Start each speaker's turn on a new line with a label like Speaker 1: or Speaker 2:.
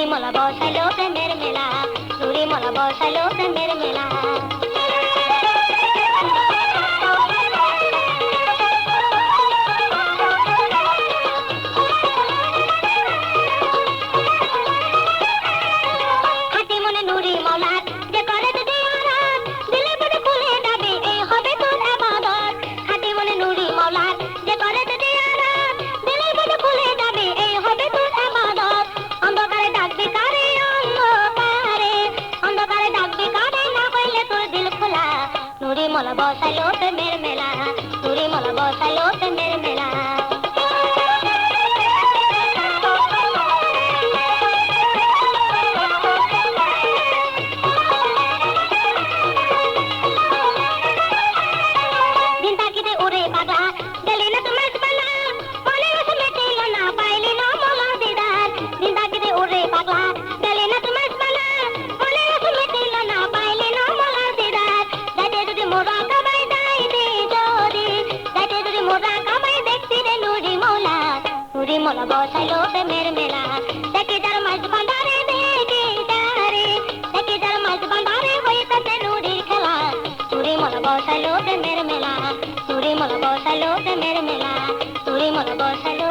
Speaker 1: సూరి మొల బోసలో మెరమెలా సూరి మొల బోసలో మెరమెలా మొలబోసలో మెరమెలా తురి మొలబోసలో మెర যদি মন বসাইলো প্রেমের মেলা। দেখি যার মাঝ ভান্ডারে মেঘে যারে দেখি যার মাঝ ভান্ডারে হইতেছে নুরির খেলা। তুরি মন বসাইলো প্রেমের মেলা। তুরি মন বসাইলো প্রেমের মেলা। তুরি মন বসাইলো